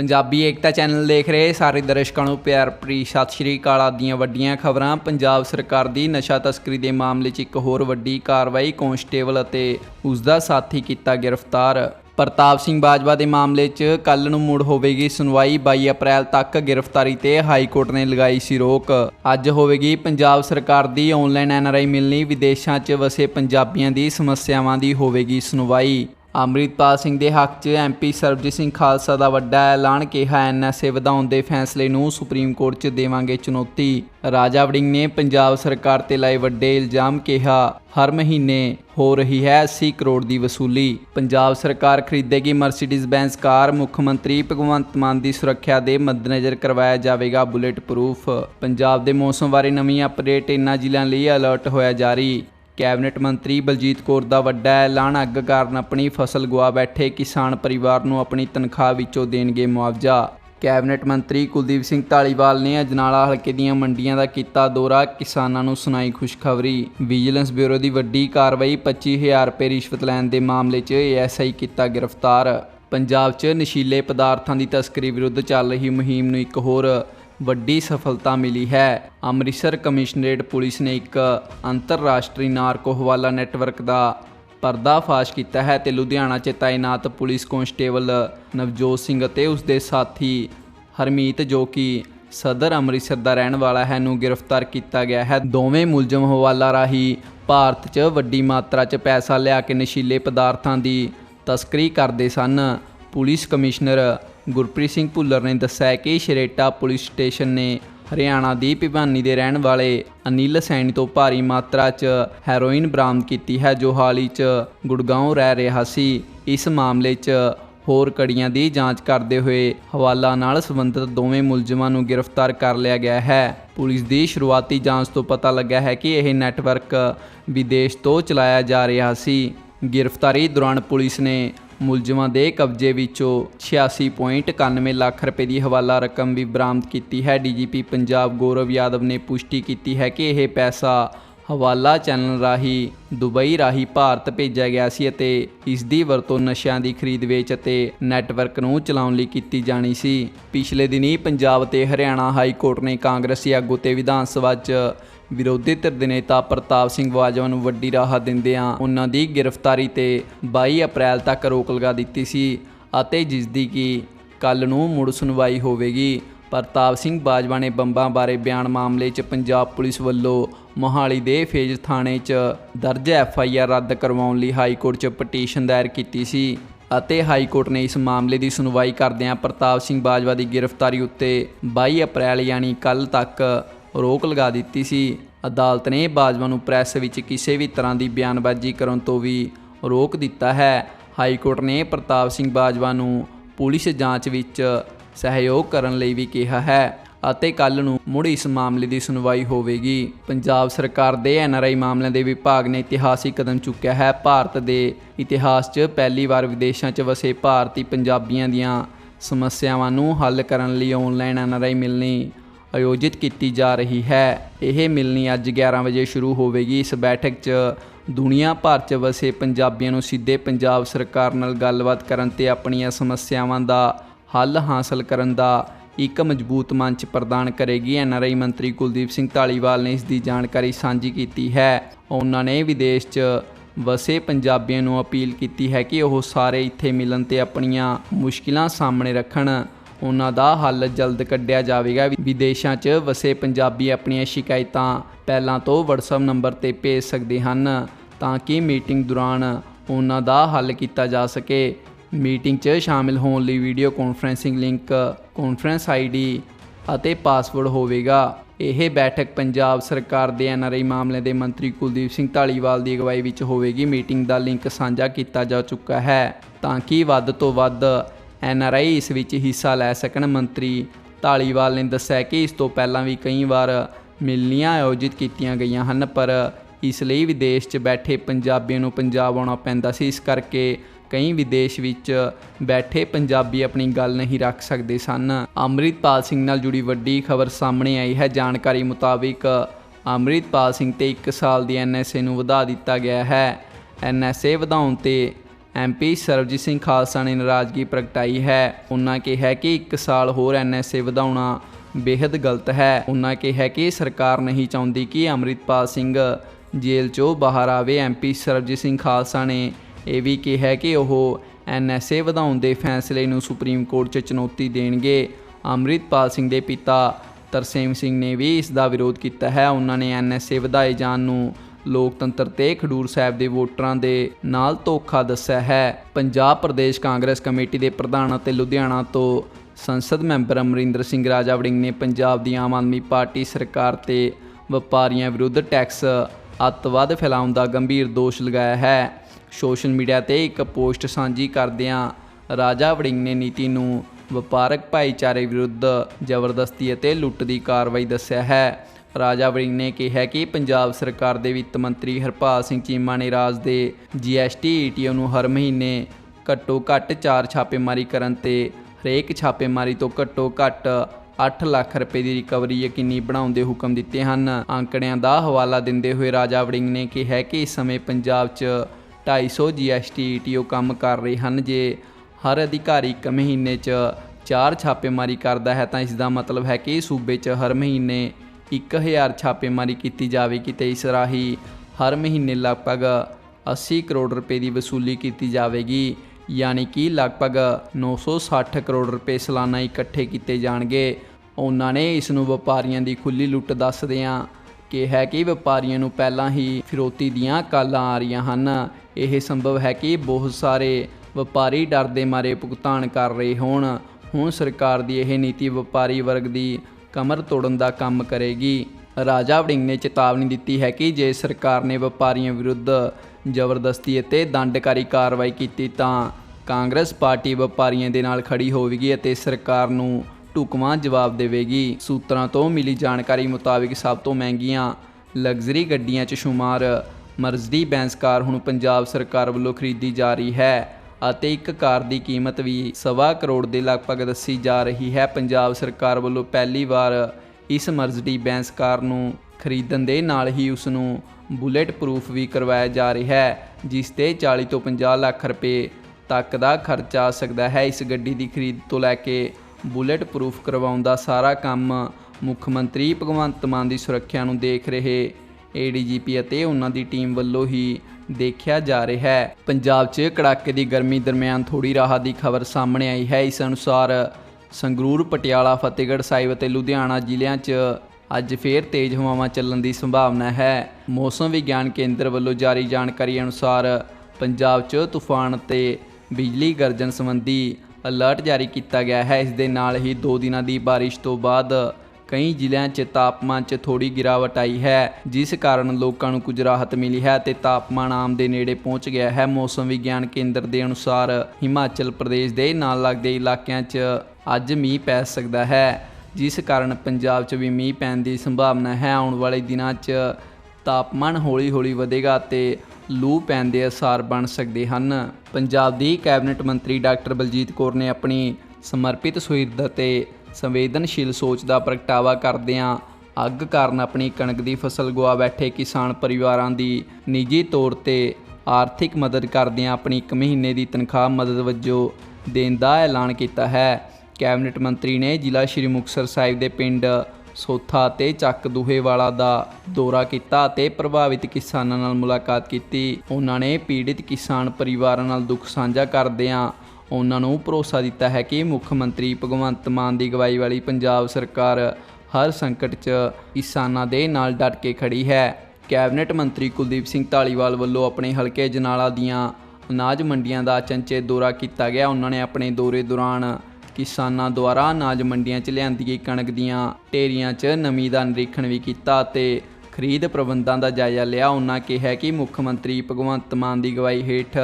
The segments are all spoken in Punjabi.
ਪੰਜਾਬੀ ਏਕਤਾ ਚੈਨਲ ਦੇਖ ਰਹੇ ਸਾਰੇ ਦਰਸ਼ਕਾਂ ਨੂੰ ਪਿਆਰ ਭਰੀ ਸਤਿ ਸ਼੍ਰੀ ਅਕਾਲ ਆਪ ਦੀਆਂ ਵੱਡੀਆਂ ਖਬਰਾਂ। ਪੰਜਾਬ ਸਰਕਾਰ ਦੀ ਨਸ਼ਾ ਤਸਕਰੀ ਦੇ ਮਾਮਲੇ 'ਚ ਇੱਕ ਹੋਰ ਵੱਡੀ ਕਾਰਵਾਈ ਕਾਂਸਟੇਬਲ ਅਤੇ ਉਸ ਦਾ ਸਾਥੀ ਕੀਤਾ ਗ੍ਰਿਫਤਾਰ। ਪ੍ਰਤਾਪ ਸਿੰਘ ਬਾਜਵਾ ਦੇ ਮਾਮਲੇ 'ਚ ਕੱਲ ਨੂੰ ਮੁੜ ਹੋਵੇਗੀ ਸੁਣਵਾਈ। 22 ਅਪ੍ਰੈਲ ਤੱਕ ਗ੍ਰਿਫਤਾਰੀ ਤੇ ਹਾਈ ਕੋਰਟ ਨੇ ਲਗਾਈ ਸੀ ਰੋਕ। ਅੱਜ ਹੋਵੇਗੀ ਪੰਜਾਬ ਸਰਕਾਰ ਦੀ ਆਨਲਾਈਨ ਐਨਆਰਆਈ ਮਿਲਣੀ। ਵਿਦੇਸ਼ਾਂ 'ਚ ਵਸੇ ਪੰਜਾਬੀਆਂ ਦੀ ਸਮੱਸਿਆਵਾਂ ਦੀ ਹੋਵੇਗੀ ਸੁਣਵਾਈ। ਅੰਮ੍ਰਿਤਪਾਲ ਸਿੰਘ ਦੇ ਹੱਕ 'ਚ ਐਮਪੀ ਸਰਬਜੀਤ ਸਿੰਘ ਖਾਲਸਾ ਦਾ ਵੱਡਾ ਐਲਾਨ ਕਿਹਾ ਐਨਐਸਏ ਵਧਾਉਣ ਦੇ ਫੈਸਲੇ ਨੂੰ ਸੁਪਰੀਮ ਕੋਰਟ 'ਚ ਦੇਵਾਂਗੇ ਚੁਣੌਤੀ। ਰਾਜਾ ਵੜਿੰਗ ਨੇ ਪੰਜਾਬ ਸਰਕਾਰ ਤੇ ਲਾਏ ਵੱਡੇ ਇਲਜ਼ਾਮ ਕਿਹਾ, ਹਰ ਮਹੀਨੇ ਹੋ ਰਹੀ ਹੈ 80 ਕਰੋੜ ਦੀ ਵਸੂਲੀ। ਪੰਜਾਬ ਸਰਕਾਰ ਖਰੀਦੇਗੀ ਮਰਸੀਡੀਜ਼ ਬੈਂਸ ਕਾਰ। ਮੁੱਖ ਮੰਤਰੀ ਭਗਵੰਤ ਮਾਨ ਦੀ ਸੁਰੱਖਿਆ ਦੇ ਮੱਦੇਨਜ਼ਰ ਕਰਵਾਇਆ ਜਾਵੇਗਾ ਬੁਲੇਟ ਪ੍ਰੂਫ। ਪੰਜਾਬ ਦੇ ਮੌਸਮ ਬਾਰੇ ਨਵੀਂ ਅਪਡੇਟ ਇਨ੍ਹਾਂ ਜ਼ਿਲ੍ਹਿਆਂ ਲਈ ਅਲਰਟ ਹੋਇਆ ਜਾਰੀ। ਕੈਬਨਿਟ ਮੰਤਰੀ ਬਲਜੀਤ ਕੌਰ ਦਾ ਵੱਡਾ ਐਲਾਨ। ਅੱਗ ਕਾਰਨ ਆਪਣੀ ਫਸਲ ਗਵਾ ਬੈਠੇ ਕਿਸਾਨ ਪਰਿਵਾਰ ਨੂੰ ਆਪਣੀ ਤਨਖਾਹ ਵਿੱਚੋਂ ਦੇਣਗੇ ਮੁਆਵਜ਼ਾ। ਕੈਬਨਿਟ ਮੰਤਰੀ ਕੁਲਦੀਪ ਸਿੰਘ ਢਾਲੀਵਾਲ ਨੇ ਅਜਨਾਲਾ ਹਲਕੇ ਦੀਆਂ ਮੰਡੀਆਂ ਦਾ ਕੀਤਾ ਦੌਰਾ। ਕਿਸਾਨਾਂ ਨੂੰ ਸੁਣਾਈ ਖੁਸ਼ਖਬਰੀ। ਵਿਜੀਲੈਂਸ ਬਿਊਰੋ ਦੀ ਵੱਡੀ ਕਾਰਵਾਈ 25000 ਰੁਪਏ ਰਿਸ਼ਵਤ ਲੈਣ ਦੇ ਮਾਮਲੇ 'ਚ ਏਐਸਆਈ ਕੀਤਾ ਗ੍ਰਿਫਤਾਰ। ਪੰਜਾਬ 'ਚ ਨਸ਼ੀਲੇ ਪਦਾਰਥਾਂ ਦੀ ਤਸਕਰੀ ਵਿਰੁੱਧ ਚੱਲ ਰਹੀ ਮੁਹਿੰਮ ਨੂੰ ਇੱਕ ਹੋਰ ਵੱਡੀ ਸਫਲਤਾ ਮਿਲੀ ਹੈ। ਅੰਮ੍ਰਿਤਸਰ ਕਮਿਸ਼ਨਰੇਟ ਪੁਲਿਸ ਨੇ ਇੱਕ ਅੰਤਰਰਾਸ਼ਟਰੀ ਨਾਰਕੋ ਹਵਾਲਾ ਨੈਟਵਰਕ ਦਾ ਪਰਦਾਫਾਸ਼ ਕੀਤਾ ਹੈ ਤੇ ਲੁਧਿਆਣਾ 'ਚ ਤਾਇਨਾਤ ਪੁਲਿਸ ਕਾਂਸਟੇਬਲ ਨਵਜੋਤ ਸਿੰਘ ਅਤੇ ਉਸ ਦੇ ਸਾਥੀ ਹਰਮੀਤ ਜੋ ਕਿ ਸਦਰ ਅੰਮ੍ਰਿਤਸਰ ਦਾ ਰਹਿਣ ਵਾਲਾ ਹੈ ਨੂੰ ਗ੍ਰਿਫਤਾਰ ਕੀਤਾ ਗਿਆ ਹੈ। ਦੋਵੇਂ ਮੁਲਜ਼ਮ ਹਵਾਲਾ ਰਾਹੀਂ ਭਾਰਤ 'ਚ ਵੱਡੀ ਮਾਤਰਾ 'ਚ ਪੈਸਾ ਲਿਆ ਕੇ ਨਸ਼ੀਲੇ ਪਦਾਰਥਾਂ ਦੀ ਤਸਕਰੀ ਕਰਦੇ ਸਨ। ਪੁਲਿਸ ਕਮਿਸ਼ਨਰ ਗੁਰਪ੍ਰੀਤ ਸਿੰਘ ਭੁੱਲਰ ਨੇ ਦੱਸਿਆ ਕਿ ਸ਼ਰੇਟਾ ਪੁਲਿਸ ਸਟੇਸ਼ਨ ਨੇ ਹਰਿਆਣਾ ਦੀ ਭਿਵਾਨੀ ਦੇ ਰਹਿਣ ਵਾਲੇ ਅਨਿਲ ਸੈਣੀ ਤੋਂ ਭਾਰੀ ਮਾਤਰਾ 'ਚ ਹੈਰੋਇਨ ਬਰਾਮਦ ਕੀਤੀ ਹੈ, ਜੋ ਹਾਲ ਹੀ 'ਚ ਗੁੜਗਾਉਂ ਰਹਿ ਰਿਹਾ ਸੀ। ਇਸ ਮਾਮਲੇ 'ਚ ਹੋਰ ਕੜੀਆਂ ਦੀ ਜਾਂਚ ਕਰਦੇ ਹੋਏ ਹਵਾਲਾ ਨਾਲ ਸੰਬੰਧਿਤ ਦੋਵੇਂ ਮੁਲਜ਼ਮਾਂ ਨੂੰ ਗ੍ਰਿਫਤਾਰ ਕਰ ਲਿਆ ਗਿਆ ਹੈ। ਪੁਲਿਸ ਦੀ ਸ਼ੁਰੂਆਤੀ ਜਾਂਚ ਤੋਂ ਪਤਾ ਲੱਗਾ ਹੈ ਕਿ ਇਹ ਨੈਟਵਰਕ ਵਿਦੇਸ਼ ਤੋਂ ਚਲਾਇਆ ਜਾ ਰਿਹਾ ਸੀ। ਗ੍ਰਿਫਤਾਰੀ ਦੌਰਾਨ ਪੁਲਿਸ ਨੇ ਮੁਲਜ਼ਮਾਂ ਦੇ ਕਬਜ਼ੇ ਵਿੱਚੋਂ 86.91 ਲੱਖ ਰੁਪਏ ਦੀ ਹਵਾਲਾ ਰਕਮ ਵੀ ਬਰਾਮਦ ਕੀਤੀ ਹੈ। ਡੀਜੀਪੀ ਪੰਜਾਬ ਗੌਰਵ ਯਾਦਵ ਨੇ ਪੁਸ਼ਟੀ ਕੀਤੀ ਹੈ ਕਿ ਇਹ ਪੈਸਾ ਹਵਾਲਾ ਚੈਨਲ ਰਾਹੀਂ, ਦੁਬਈ ਰਾਹੀਂ ਭਾਰਤ ਭੇਜਿਆ ਗਿਆ ਸੀ ਅਤੇ ਇਸ ਦੀ ਵਰਤੋਂ ਨਸ਼ਿਆਂ ਦੀ ਖਰੀਦ ਵੇਚ ਅਤੇ ਨੈਟਵਰਕ ਨੂੰ ਚਲਾਉਣ ਲਈ ਕੀਤੀ ਜਾਣੀ ਸੀ। ਪਿਛਲੇ ਦਿਨੀ ਪੰਜਾਬ ਤੇ ਹਰਿਆਣਾ ਹਾਈ ਕੋਰਟ ਨੇ ਕਾਂਗਰਸੀ ਆਗੂ ਤੇ ਵਿਧਾਨ ਸਭਾ 'ਚ ਵਿਰੋਧੀ ਧਿਰ ਦੇ ਨੇਤਾ ਪ੍ਰਤਾਪ ਸਿੰਘ ਬਾਜਵਾ ਨੂੰ ਵੱਡੀ ਰਾਹਤ ਦਿੰਦਿਆਂ ਉਹਨਾਂ ਦੀ ਗ੍ਰਿਫਤਾਰੀ ਤੇ 22 ਅਪ੍ਰੈਲ ਤੱਕ ਰੋਕ ਲਗਾ ਦਿੱਤੀ ਸੀ ਅਤੇ ਜਿਸ ਦੀ ਕਿ ਕੱਲ ਨੂੰ ਮੁੜ ਸੁਣਵਾਈ ਹੋਵੇਗੀ। ਪ੍ਰਤਾਪ ਸਿੰਘ ਬਾਜਵਾ ਨੇ ਬੰਬਾਂ ਬਾਰੇ ਬਿਆਨ ਮਾਮਲੇ 'ਚ ਪੰਜਾਬ ਪੁਲਿਸ ਵੱਲੋਂ ਮੋਹਾਲੀ ਦੇ ਫੇਜ ਥਾਣੇ 'ਚ ਦਰਜ ਐਫ ਆਈ ਆਰ ਰੱਦ ਕਰਵਾਉਣ ਲਈ ਹਾਈ ਕੋਰਟ 'ਚ ਪਟੀਸ਼ਨ ਦਾਇਰ ਕੀਤੀ ਸੀ ਅਤੇ ਹਾਈ ਕੋਰਟ ਨੇ ਇਸ ਮਾਮਲੇ ਦੀ ਸੁਣਵਾਈ ਕਰਦਿਆਂ ਪ੍ਰਤਾਪ ਸਿੰਘ ਬਾਜਵਾ ਦੀ ਗ੍ਰਿਫਤਾਰੀ ਉੱਤੇ 22 ਅਪ੍ਰੈਲ ਯਾਨੀ ਕੱਲ ਤੱਕ ਰੋਕ ਲਗਾ ਦਿੱਤੀ ਸੀ। ਅਦਾਲਤ ਨੇ ਬਾਜਵਾ ਨੂੰ ਪ੍ਰੈਸ ਵਿੱਚ ਕਿਸੇ ਵੀ ਤਰ੍ਹਾਂ ਦੀ ਬਿਆਨਬਾਜ਼ੀ ਕਰਨ ਤੋਂ ਵੀ ਰੋਕ ਦਿੱਤਾ ਹੈ। ਹਾਈ ਕੋਰਟ ਨੇ ਪ੍ਰਤਾਪ ਸਿੰਘ ਬਾਜਵਾ ਨੂੰ ਪੁਲਿਸ ਜਾਂਚ ਵਿੱਚ ਸਹਿਯੋਗ ਕਰਨ ਲਈ ਵੀ ਕਿਹਾ ਹੈ ਅਤੇ ਕੱਲ ਨੂੰ ਮੁੜ ਇਸ ਮਾਮਲੇ ਦੀ ਸੁਣਵਾਈ ਹੋਵੇਗੀ। ਪੰਜਾਬ ਸਰਕਾਰ ਦੇ ਐਨਆਰਆਈ ਮਾਮਲਿਆਂ ਦੇ ਵਿਭਾਗ ਨੇ ਇਤਿਹਾਸਿਕ ਕਦਮ ਚੁੱਕਿਆ ਹੈ। ਭਾਰਤ ਦੇ ਇਤਿਹਾਸ 'ਚ ਪਹਿਲੀ ਵਾਰ ਵਿਦੇਸ਼ਾਂ 'ਚ ਵਸੇ ਭਾਰਤੀ ਪੰਜਾਬੀਆਂ ਦੀਆਂ ਸਮੱਸਿਆਵਾਂ ਨੂੰ ਹੱਲ ਕਰਨ ਲਈ ਆਨਲਾਈਨ ਐਨਆਰਆਈ ਮਿਲਣੀ ਆਯੋਜਿਤ ਕੀਤੀ ਜਾ ਰਹੀ ਹੈ। ਇਹ ਮਿਲਣੀ ਅੱਜ 11 ਵਜੇ ਸ਼ੁਰੂ ਹੋਵੇਗੀ। ਇਸ ਬੈਠਕ 'ਚ ਦੁਨੀਆ ਭਰ 'ਚ ਵਸੇ ਪੰਜਾਬੀਆਂ ਨੂੰ ਸਿੱਧੇ ਪੰਜਾਬ ਸਰਕਾਰ ਨਾਲ ਗੱਲਬਾਤ ਕਰਨ ਤੇ ਆਪਣੀਆਂ ਸਮੱਸਿਆਵਾਂ ਦਾ ਹੱਲ ਹਾਸਲ ਕਰਨ ਦਾ ਇੱਕ ਮਜ਼ਬੂਤ ਮੰਚ ਪ੍ਰਦਾਨ ਕਰੇਗੀ। ਐਨਆਰਆਈ ਮੰਤਰੀ ਕੁਲਦੀਪ ਸਿੰਘ ਢਾਲੀਵਾਲ ਨੇ ਇਸ ਦੀ ਜਾਣਕਾਰੀ ਸਾਂਝੀ ਕੀਤੀ ਹੈ। ਉਹਨਾਂ ਨੇ ਵਿਦੇਸ਼ 'ਚ ਵਸੇ ਪੰਜਾਬੀਆਂ ਨੂੰ ਅਪੀਲ ਕੀਤੀ ਹੈ ਕਿ ਉਹ ਸਾਰੇ ਇੱਥੇ ਮਿਲਣ ਤੇ ਆਪਣੀਆਂ ਮੁਸ਼ਕਿਲਾਂ ਸਾਹਮਣੇ ਰੱਖਣ। ਉਹਨਾਂ ਦਾ ਹੱਲ ਜਲਦ ਕੱਢਿਆ ਜਾਵੇਗਾ। ਵਿਦੇਸ਼ਾਂ 'ਚ ਵਸੇ ਪੰਜਾਬੀ ਆਪਣੀਆਂ ਸ਼ਿਕਾਇਤਾਂ ਪਹਿਲਾਂ ਤੋਂ WhatsApp ਨੰਬਰ ਤੇ ਭੇਜ ਸਕਦੇ ਹਨ ਤਾਂ ਕਿ ਮੀਟਿੰਗ ਦੌਰਾਨ ਉਹਨਾਂ ਦਾ ਹੱਲ ਕੀਤਾ ਜਾ ਸਕੇ। ਮੀਟਿੰਗ 'ਚ ਸ਼ਾਮਿਲ ਹੋਣ ਲਈ video conferencing link, conference ID ਅਤੇ ਪਾਸਵਰਡ ਹੋਵੇਗਾ। ਇਹ ਬੈਠਕ ਪੰਜਾਬ ਸਰਕਾਰ ਦੇ ਐਨਆਰਆਈ ਮਾਮਲੇ ਦੇ ਮੰਤਰੀ ਕੁਲਦੀਪ ਸਿੰਘ ਢਾਲੀਵਾਲ ਦੀ ਅਗਵਾਈ ਵਿੱਚ ਹੋਵੇਗੀ। ਮੀਟਿੰਗ ਦਾ ਲਿੰਕ ਸਾਂਝਾ ਕੀਤਾ ਜਾ ਚੁੱਕਾ ਹੈ ਤਾਂ ਕਿ ਵੱਧ ਤੋਂ ਵੱਧ ਐਨਆਰਆਈ ਇਸ ਵਿੱਚ ਹਿੱਸਾ ਲੈ ਸਕਣ। ਮੰਤਰੀ ਢਾਲੀਵਾਲ ਨੇ ਦੱਸਿਆ ਕਿ ਇਸ ਤੋਂ ਪਹਿਲਾਂ ਵੀ ਕਈ ਵਾਰ ਮਿਲਣੀਆਂ ਆਯੋਜਿਤ ਕੀਤੀਆਂ ਗਈਆਂ ਹਨ, ਪਰ ਇਸ ਲਈ ਵਿਦੇਸ਼ 'ਚ ਬੈਠੇ ਪੰਜਾਬੀਆਂ ਨੂੰ ਪੰਜਾਬ ਆਉਣਾ ਪੈਂਦਾ ਸੀ। ਇਸ ਕਰਕੇ ਕਈ ਵਿਦੇਸ਼ ਵਿੱਚ ਬੈਠੇ ਪੰਜਾਬੀ ਆਪਣੀ ਗੱਲ ਨਹੀਂ ਰੱਖ ਸਕਦੇ ਸਨ। ਅੰਮ੍ਰਿਤਪਾਲ ਸਿੰਘ ਨਾਲ ਜੁੜੀ ਵੱਡੀ ਖਬਰ ਸਾਹਮਣੇ ਆਈ ਹੈ। ਜਾਣਕਾਰੀ ਮੁਤਾਬਿਕ ਅੰਮ੍ਰਿਤਪਾਲ ਸਿੰਘ ਤੇ 1 ਸਾਲ ਦੀ ਐਨਐਸਏ ਨੂੰ ਵਧਾ ਦਿੱਤਾ ਗਿਆ ਹੈ। ਐਨਐਸਏ ਵਧਾਉਣ ਤੇ ਐਮਪੀ ਸਰਬਜੀਤ ਸਿੰਘ ਖਾਲਸਾ ਨੇ ਨਾਰਾਜ਼ਗੀ ਪ੍ਰਗਟਾਈ ਹੈ। ਉਹਨਾਂ ਕਿਹਾ ਕਿ 1 ਸਾਲ ਹੋਰ ਐਨਐਸਏ ਵਧਾਉਣਾ ਬੇहद ਗਲਤ ਹੈ। ਉਹਨਾਂ ਕਿਹਾ ਕਿ ਸਰਕਾਰ ਨਹੀਂ ਚਾਹੁੰਦੀ ਕਿ ਅੰਮ੍ਰਿਤਪਾਲ ਸਿੰਘ ਜੇਲ੍ਹ 'ਚੋਂ ਬਾਹਰ ਆਵੇ। ਐਮਪੀ ਸਰਬਜੀਤ ਸਿੰਘ ਖਾਲਸਾ ਨੇ ਇਹ ਵੀ ਕਿਹਾ ਕਿ ਉਹ ਐਨਐਸਏ ਵਧਾਉਣ ਦੇ ਫੈਸਲੇ ਨੂੰ ਸੁਪਰੀਮ ਕੋਰਟ 'ਚ ਚੁਣੌਤੀ ਦੇਣਗੇ। ਅੰਮ੍ਰਿਤਪਾਲ ਸਿੰਘ ਦੇ ਪਿਤਾ ਤਰਸੇਮ ਸਿੰਘ ਨੇ ਵੀ ਇਸ ਦਾ ਵਿਰੋਧ ਕੀਤਾ ਹੈ। ਉਹਨਾਂ ਨੇ ਐਨਐਸਏ ਵਧਾਏ ਜਾਣ ਨੂੰ ਲੋਕਤੰਤਰ ਤੇ ਖਡੂਰ ਸਾਹਿਬ ਦੇ ਵੋਟਰਾਂ ਦੇ ਨਾਲ ਧੋਖਾ ਦੱਸਿਆ ਹੈ। ਪੰਜਾਬ ਪ੍ਰਦੇਸ਼ ਕਾਂਗਰਸ ਕਮੇਟੀ ਦੇ ਪ੍ਰਧਾਨ ਅਤੇ ਲੁਧਿਆਣਾ ਤੋਂ ਸੰਸਦ ਮੈਂਬਰ ਅਮਰਿੰਦਰ ਸਿੰਘ ਰਾਜਾ ਵੜਿੰਗ ਨੇ ਪੰਜਾਬ ਦੀ ਆਮ ਆਦਮੀ ਪਾਰਟੀ ਸਰਕਾਰ ਤੇ ਵਪਾਰੀਆਂ ਵਿਰੁੱਧ ਟੈਕਸ ਅੱਤਵਾਦ ਫੈਲਾਉਣ ਦਾ ਗੰਭੀਰ ਦੋਸ਼ ਲਗਾਇਆ ਹੈ। ਸੋਸ਼ਲ ਮੀਡੀਆ ਤੇ ਇੱਕ ਪੋਸਟ ਸਾਂਝੀ ਕਰਦਿਆਂ ਰਾਜਾ ਵੜਿੰਗ ਨੇ ਨੀਤੀ ਨੂੰ ਵਪਾਰਕ ਭਾਈਚਾਰੇ ਵਿਰੁੱਧ ਜ਼ਬਰਦਸਤੀ ਅਤੇ ਲੁੱਟ ਦੀ ਕਾਰਵਾਈ ਦੱਸਿਆ ਹੈ। ਰਾਜਾ ਵੜਿੰਗ ਨੇ ਕਿਹਾ ਕਿ ਪੰਜਾਬ ਸਰਕਾਰ ਦੇ ਵਿੱਤ ਮੰਤਰੀ ਹਰਪਾਲ ਸਿੰਘ ਚੀਮਾ ਨੇ ਰਾਜ ਦੇ ਜੀਐਸਟੀ ਈਟੀਓ ਨੂੰ ਹਰ ਮਹੀਨੇ ਘੱਟੋ ਘੱਟ 4 ਛਾਪੇਮਾਰੀ ਕਰਨ ਤੇ ਹਰੇਕ ਛਾਪੇਮਾਰੀ ਤੋਂ ਘੱਟੋ ਘੱਟ 8 ਲੱਖ ਰੁਪਏ ਦੀ ਰਿਕਵਰੀ ਯਕੀਨੀ ਬਣਾਉਣ ਦੇ ਹੁਕਮ ਦਿੱਤੇ ਹਨ। ਅੰਕੜਿਆਂ ਦਾ ਹਵਾਲਾ ਦਿੰਦੇ ਹੋਏ ਰਾਜਾ ਵੜਿੰਗ ਨੇ ਕਿਹਾ ਕਿ ਇਸ ਸਮੇਂ ਪੰਜਾਬ 'ਚ 250 ਜੀਐਸਟੀ ਈਟੀਓ ਕੰਮ ਕਰ ਰਹੇ ਹਨ। ਜੇ ਹਰ ਅਧਿਕਾਰੀ ਇੱਕ ਮਹੀਨੇ 'ਚ ਚਾਰ ਛਾਪੇਮਾਰੀ ਕਰਦਾ ਹੈ ਤਾਂ ਇਸ ਦਾ ਮਤਲਬ ਹੈ ਕਿ ਸੂਬੇ 'ਚ ਹਰ ਮਹੀਨੇ 1000 ਛਾਪੇਮਾਰੀ ਕੀਤੀ ਜਾਵੇਗੀ ਤੇ ਇਸ ਰਾਹੀਂ ਹਰ ਮਹੀਨੇ ਲਗਭਗ 80 ਕਰੋੜ ਰੁਪਏ ਦੀ ਵਸੂਲੀ ਕੀਤੀ ਜਾਵੇਗੀ, ਯਾਨੀ ਕਿ ਲਗਭਗ 960 ਕਰੋੜ ਰੁਪਏ ਸਾਲਾਨਾ ਇਕੱਠੇ ਕੀਤੇ ਜਾਣਗੇ। ਉਹਨਾਂ ਨੇ ਇਸ ਨੂੰ ਵਪਾਰੀਆਂ ਦੀ ਖੁੱਲੀ ਲੁੱਟ ਦੱਸਦਿਆਂ ਕਿਹਾ ਕਿ ਵਪਾਰੀਆਂ ਨੂੰ ਪਹਿਲਾਂ ਹੀ ਫਿਰੋਤੀ ਦੀਆਂ ਕਾਲਾਂ ਆ ਰਹੀਆਂ ਹਨ। ਇਹ ਸੰਭਵ ਹੈ ਕਿ ਬਹੁਤ ਸਾਰੇ ਵਪਾਰੀ ਡਰ ਦੇ ਮਾਰੇ ਭੁਗਤਾਨ ਕਰ ਰਹੇ ਹੋਣ। ਹੁਣ ਸਰਕਾਰ ਦੀ ਇਹ ਨੀਤੀ ਵਪਾਰੀ ਵਰਗ ਦੀ ਕਮਰ ਤੋੜਨ ਦਾ ਕੰਮ ਕਰੇਗੀ। ਰਾਜਾ ਵੜਿੰਗ ਨੇ ਚੇਤਾਵਨੀ ਦਿੱਤੀ ਹੈ ਕਿ ਜੇ ਸਰਕਾਰ ਨੇ ਵਪਾਰੀਆਂ ਵਿਰੁੱਧ ਜ਼ਬਰਦਸਤੀ ਅਤੇ ਦੰਡਕਾਰੀ ਕਾਰਵਾਈ ਕੀਤੀ ਤਾਂ ਕਾਂਗਰਸ ਪਾਰਟੀ ਵਪਾਰੀਆਂ ਦੇ ਨਾਲ ਖੜੀ ਹੋਵੇਗੀ ਅਤੇ ਸਰਕਾਰ ਨੂੰ ਢੁਕਵਾਂ ਜਵਾਬ ਦੇਵੇਗੀ। ਸੂਤਰਾਂ ਤੋਂ ਮਿਲੀ ਜਾਣਕਾਰੀ ਮੁਤਾਬਿਕ ਸਭ ਤੋਂ ਮਹਿੰਗੀਆਂ ਲਗਜ਼ਰੀ ਗੱਡੀਆਂ 'ਚ ਸ਼ੁਮਾਰ ਮਰਜ਼ਦੀ ਬੈਂਸ ਕਾਰ ਹੁਣ ਪੰਜਾਬ ਸਰਕਾਰ ਵੱਲੋਂ ਖਰੀਦੀ ਜਾ ਰਹੀ ਹੈ। ਅਤੇ ਇੱਕ ਕਾਰ ਦੀ ਕੀਮਤ ਵੀ ਸਵਾ ਕਰੋੜ ਦੇ ਲਗਭਗ ਦੱਸੀ ਜਾ ਰਹੀ ਹੈ। ਪੰਜਾਬ ਸਰਕਾਰ ਵੱਲੋਂ ਪਹਿਲੀ ਵਾਰ ਇਸ ਮਰਜ਼ਡੀ ਬੈਂਸ ਕਾਰ ਨੂੰ ਖਰੀਦਣ ਦੇ ਨਾਲ ਹੀ ਉਸ ਨੂੰ ਬੁਲੇਟ ਪ੍ਰੂਫ ਵੀ ਕਰਵਾਇਆ ਜਾ ਰਿਹਾ ਹੈ, ਜਿਸ ਤੇ 40 ਤੋਂ 50 ਲੱਖ ਰੁਪਏ ਤੱਕ ਦਾ ਖਰਚਾ ਆ ਸਕਦਾ ਹੈ। ਇਸ ਗੱਡੀ ਦੀ ਖਰੀਦ ਤੋਂ ਲੈ ਕੇ ਬੁਲੇਟ ਪ੍ਰੂਫ ਕਰਵਾਉਣ ਦਾ ਸਾਰਾ ਕੰਮ ਮੁੱਖ ਮੰਤਰੀ ਭਗਵੰਤ ਮਾਨ ਦੀ ਸੁਰੱਖਿਆ ਨੂੰ ਦੇਖ ਰਹੇ ਏਡੀਜੀਪੀ ਅਤੇ ਉਹਨਾਂ ਦੀ ਟੀਮ ਵੱਲੋਂ ਹੀ ਦੇਖਿਆ ਜਾ ਰਿਹਾ ਹੈ। ਪੰਜਾਬ 'ਚ ਕੜਾਕੇ ਦੀ ਗਰਮੀ ਦਰਮਿਆਨ ਥੋੜੀ ਰਾਹਤ ਦੀ ਖਬਰ ਸਾਹਮਣੇ ਆਈ ਹੈ। ਇਸ ਅਨੁਸਾਰ ਸੰਗਰੂਰ, ਪਟਿਆਲਾ, ਫਤਿਹਗੜ੍ਹ ਸਾਹਿਬ ਅਤੇ ਲੁਧਿਆਣਾ ਜ਼ਿਲ੍ਹਿਆਂ 'ਚ ਅੱਜ ਫੇਰ ਤੇਜ਼ ਹਵਾਵਾਂ ਚੱਲਣ ਦੀ ਸੰਭਾਵਨਾ ਹੈ। ਮੌਸਮ ਵਿਗਿਆਨ ਕੇਂਦਰ ਵੱਲੋਂ ਜਾਰੀ ਜਾਣਕਾਰੀ ਅਨੁਸਾਰ ਪੰਜਾਬ 'ਚ ਤੂਫਾਨ ਤੇ ਬਿਜਲੀ ਗਰਜਨ ਸੰਬੰਧੀ ਅਲਰਟ ਜਾਰੀ ਕੀਤਾ ਗਿਆ ਹੈ। ਇਸ ਦੇ ਨਾਲ ਹੀ 2 ਦਿਨਾਂ ਦੀ ਬਾਰਿਸ਼ ਤੋਂ ਬਾਅਦ ਕਈ ਜ਼ਿਲ੍ਹਿਆਂ 'ਚ ਤਾਪਮਾਨ 'ਚ ਥੋੜੀ ਗਿਰਾਵਟ ਆਈ ਹੈ, ਜਿਸ ਕਾਰਨ ਲੋਕਾਂ ਨੂੰ ਕੁਝ ਰਾਹਤ ਮਿਲੀ ਹੈ ਤੇ ਤਾਪਮਾਨ ਆਮ ਦੇ ਨੇੜੇ ਪਹੁੰਚ ਗਿਆ ਹੈ। ਮੌਸਮ ਵਿਗਿਆਨ ਕੇਂਦਰ ਦੇ ਅਨੁਸਾਰ ਹਿਮਾਚਲ ਪ੍ਰਦੇਸ਼ ਦੇ ਨਾਲ ਲੱਗਦੇ ਇਲਾਕਿਆਂ 'ਚ ਅੱਜ ਮੀਂਹ ਪੈ ਸਕਦਾ ਹੈ, ਜਿਸ ਕਾਰਨ ਪੰਜਾਬ 'ਚ ਵੀ ਮੀਂਹ ਪੈਣ ਦੀ ਸੰਭਾਵਨਾ ਹੈ। ਆਉਣ ਵਾਲੇ ਦਿਨਾਂ 'ਚ ਤਾਪਮਾਨ ਹੌਲੀ-ਹੌਲੀ ਵਧੇਗਾ ਤੇ ਲੂ ਪੈਣ ਦੇ ਅਸਾਰ ਬਣ ਸਕਦੇ ਹਨ। ਪੰਜਾਬ ਦੀ ਕੈਬਨਿਟ ਮੰਤਰੀ ਡਾਕਟਰ ਬਲਜੀਤ ਕੌਰ ਨੇ ਆਪਣੀ ਸਮਰਪਿਤ ਸੁਹਿਰਦ ਤੇ ਸੰਵੇਦਨਸ਼ੀਲ ਸੋਚ ਦਾ ਪ੍ਰਗਟਾਵਾ ਕਰਦਿਆਂ ਅੱਗ ਕਾਰਨ ਆਪਣੀ ਕਣਕ ਦੀ ਫਸਲ ਗਵਾ ਬੈਠੇ ਕਿਸਾਨ ਪਰਿਵਾਰਾਂ ਦੀ ਨਿੱਜੀ ਤੌਰ ਤੇ ਆਰਥਿਕ ਮਦਦ ਕਰਦਿਆਂ ਆਪਣੀ ਇੱਕ ਮਹੀਨੇ ਦੀ ਤਨਖਾਹ ਮਦਦ ਵਜੋਂ ਦੇਣ ਦਾ ਐਲਾਨ ਕੀਤਾ ਹੈ। ਕੈਬਨਿਟ ਮੰਤਰੀ ਨੇ ਜ਼ਿਲ੍ਹਾ ਸ਼੍ਰੀ ਮੁਕਤਸਰ ਸਾਹਿਬ ਦੇ ਪਿੰਡ ਸੋਥਾ ਤੇ ਚੱਕ ਦੂਹੇਵਾਲਾ ਦਾ ਦੌਰਾ ਕੀਤਾ ਅਤੇ ਪ੍ਰਭਾਵਿਤ ਕਿਸਾਨਾਂ ਨਾਲ ਮੁਲਾਕਾਤ ਕੀਤੀ। ਉਹਨਾਂ ਨੇ ਪੀੜਿਤ ਕਿਸਾਨ ਪਰਿਵਾਰਾਂ ਨਾਲ ਦੁੱਖ ਸਾਂਝਾ ਕਰਦਿਆਂ ਉਹਨਾਂ ਨੂੰ ਭਰੋਸਾ ਦਿੱਤਾ ਹੈ ਕਿ ਮੁੱਖ ਮੰਤਰੀ ਭਗਵੰਤ ਮਾਨ ਦੀ ਅਗਵਾਈ ਵਾਲੀ ਪੰਜਾਬ ਸਰਕਾਰ ਹਰ ਸੰਕਟ 'ਚ ਕਿਸਾਨਾਂ ਦੇ ਨਾਲ ਡਟ ਕੇ ਖੜੀ ਹੈ। ਕੈਬਨਿਟ ਮੰਤਰੀ ਕੁਲਦੀਪ ਸਿੰਘ ਢਾਲੀਵਾਲ ਵੱਲੋਂ ਆਪਣੇ ਹਲਕੇ ਜਨਾਲਾ ਦੀਆਂ ਅਨਾਜ ਮੰਡੀਆਂ ਦਾ ਅਚਨਚੇਤ ਦੌਰਾ ਕੀਤਾ ਗਿਆ। ਉਹਨਾਂ ਨੇ ਆਪਣੇ ਦੌਰੇ ਦੌਰਾਨ ਕਿਸਾਨਾਂ ਦੁਆਰਾ ਅਨਾਜ ਮੰਡੀਆਂ 'ਚ ਲਿਆਂਦੀ ਗਈ ਕਣਕ ਦੀਆਂ ਢੇਰੀਆਂ 'ਚ ਨਮੀ ਦਾ ਨਿਰੀਖਣ ਵੀ ਕੀਤਾ ਅਤੇ ਖਰੀਦ ਪ੍ਰਬੰਧਾਂ ਦਾ ਜਾਇਜ਼ਾ ਲਿਆ। ਉਹਨਾਂ ਕਿਹਾ ਕਿ ਮੁੱਖ ਮੰਤਰੀ ਭਗਵੰਤ ਮਾਨ ਦੀ ਅਗਵਾਈ ਹੇਠ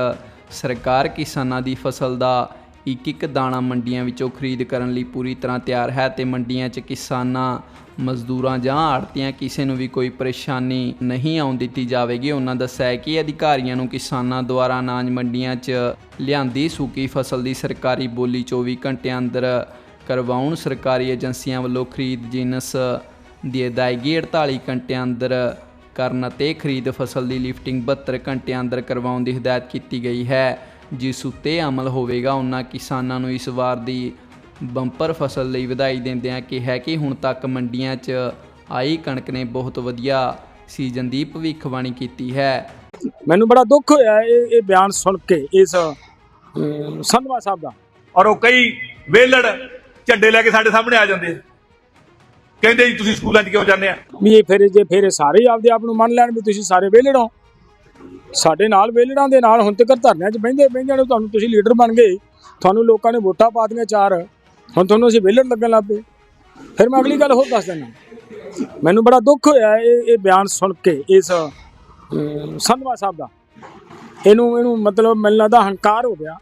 ਸਰਕਾਰ ਕਿਸਾਨਾਂ ਦੀ ਫਸਲ ਦਾ ਇੱਕ ਇੱਕ ਦਾਣਾ ਮੰਡੀਆਂ ਵਿੱਚੋਂ ਖਰੀਦ ਕਰਨ ਲਈ ਪੂਰੀ ਤਰ੍ਹਾਂ ਤਿਆਰ ਹੈ ਤੇ ਮੰਡੀਆਂ 'ਚ ਕਿਸਾਨਾਂ, ਮਜ਼ਦੂਰਾਂ ਜਾਂ ਆੜਤੀਆਂ ਕਿਸੇ ਨੂੰ ਵੀ ਕੋਈ ਪਰੇਸ਼ਾਨੀ ਨਹੀਂ ਆਉਣ ਦਿੱਤੀ ਜਾਵੇਗੀ। ਉਹਨਾਂ ਦੱਸਿਆ ਹੈ ਕਿ ਅਧਿਕਾਰੀਆਂ ਨੂੰ ਕਿਸਾਨਾਂ ਦੁਆਰਾ ਅਨਾਜ ਮੰਡੀਆਂ 'ਚ ਲਿਆਂਦੀ ਸੂਕੀ ਫਸਲ ਦੀ ਸਰਕਾਰੀ ਬੋਲੀ 24 ਘੰਟਿਆਂ ਅੰਦਰ ਕਰਵਾਉਣ ਸਰਕਾਰੀ ਏਜੰਸੀਆਂ ਵੱਲੋਂ ਖਰੀਦ ਜਿਨਸ ਦੀ ਅਦਾਇਗੀ 48 ਘੰਟਿਆਂ ਅੰਦਰ ਕਰਨ ਅਤੇ ਖਰੀਦ ਫਸਲ ਦੀ ਲਿਫਟਿੰਗ 72 ਘੰਟਿਆਂ ਅੰਦਰ ਕਰਵਾਉਣ ਦੀ ਹਦਾਇਤ ਕੀਤੀ ਗਈ ਹੈ। ਜਿਸ ਉੱਤੇ ਅਮਲ ਹੋਵੇਗਾ ਉਹਨਾਂ ਕਿਸਾਨਾਂ ਨੂੰ ਇਸ ਵਾਰ ਦੀ ਬੰਪਰ ਫਸਲ ਲਈ ਵਧਾਈ ਦਿੰਦਿਆਂ ਕਿਹਾ ਕਿ ਹੁਣ ਤੱਕ ਮੰਡੀਆਂ 'ਚ ਆਈ ਕਣਕ ਨੇ ਬਹੁਤ ਵਧੀਆ ਸੀਜ਼ਨ ਦੀ ਭਵਿੱਖਬਾਣੀ ਕੀਤੀ ਹੈ। ਮੈਨੂੰ ਬੜਾ ਦੁੱਖ ਹੋਇਆ ਇਹ ਇਹ ਬਿਆਨ ਸੁਣ ਕੇ ਇਸ ਸੰਧਵਾ ਸਾਹਿਬ ਦਾ। ਔਰ ਉਹ ਕਈ ਵੇਲੜ ਝੰਡੇ ਲੈ ਕੇ ਸਾਡੇ ਸਾਹਮਣੇ ਆ ਜਾਂਦੇ ਆ। ਕਹਿੰਦੇ ਜੀ, ਤੁਸੀਂ ਸਕੂਲਾਂ 'ਚ ਕਿਉਂ ਜਾਂਦੇ ਆ? ਵੀ ਇਹ ਫਿਰ ਜੇ ਫਿਰ ਇਹ ਸਾਰੇ ਹੀ ਆਪਦੇ ਆਪ ਨੂੰ ਮੰਨ ਲੈਣ ਵੀ ਤੁਸੀਂ ਸਾਰੇ ਵਿਹਲੜ ਹੋ। ਸਾਡੇ ਨਾਲ ਵਿਹਲੜਾਂ ਦੇ ਨਾਲ ਹੁਣ ਤੱਕ ਧਰਨਿਆਂ 'ਚ ਬਹਿੰਦੇ ਬਹਿੰਦੇ ਨੂੰ ਤੁਹਾਨੂੰ ਤੁਸੀਂ ਲੀਡਰ ਬਣ ਗਏ। ਤੁਹਾਨੂੰ ਲੋਕਾਂ ਨੇ ਵੋਟਾਂ ਪਾ ਦਿੱਤੀਆਂ ਚਾਰ। ਹੁਣ ਤੁਹਾਨੂੰ ਅਸੀਂ ਵਿਹਲੜ ਲੱਗਣ ਲੱਗ ਪਏ। ਫਿਰ ਮੈਂ ਅਗਲੀ ਗੱਲ ਹੋਰ ਦੱਸ ਦਿੰਦਾ। ਮੈਨੂੰ ਬੜਾ ਦੁੱਖ ਹੋਇਆ ਇਹ ਇਹ ਬਿਆਨ ਸੁਣ ਕੇ, ਇਸ ਸੰਧਵਾ ਸਾਹਿਬ ਦਾ। ਇਹਨੂੰ ਇਹਨੂੰ ਮਤਲਬ ਮੈਨੂੰ ਲੱਗਦਾ ਹੰਕਾਰ ਹੋ ਗਿਆ